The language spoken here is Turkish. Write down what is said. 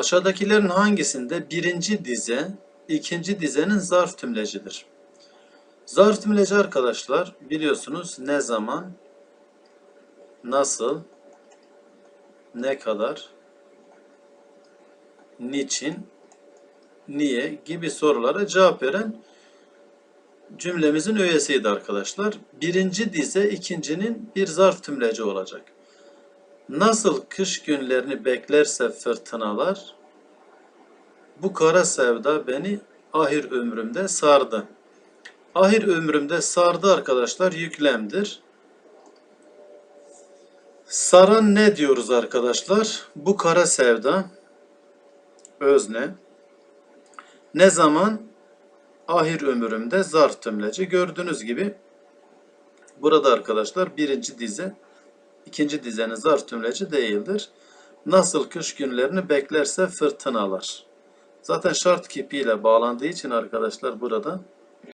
Aşağıdakilerin hangisinde birinci dize ikinci dizenin zarf tümlecidir? Zarf tümleci arkadaşlar biliyorsunuz ne zaman, nasıl, ne kadar, niçin, niye gibi sorulara cevap veren cümlemizin öğesiydi arkadaşlar. Birinci dize ikincinin bir zarf tümleci olacak. Nasıl kış günlerini beklerse fırtınalar, bu kara sevda beni ahir ömrümde sardı. Ahir ömrümde sardı arkadaşlar yüklemdir. Saran ne diyoruz arkadaşlar? Bu kara sevda özne. Ne zaman? Ahir ömrümde zarf tümleci. Gördüğünüz gibi burada arkadaşlar birinci dize ikinci dizenin zarf tümleci değildir. Nasıl kış günlerini beklerse fırtınalar. Zaten şart kipiyle bağlandığı için arkadaşlar burada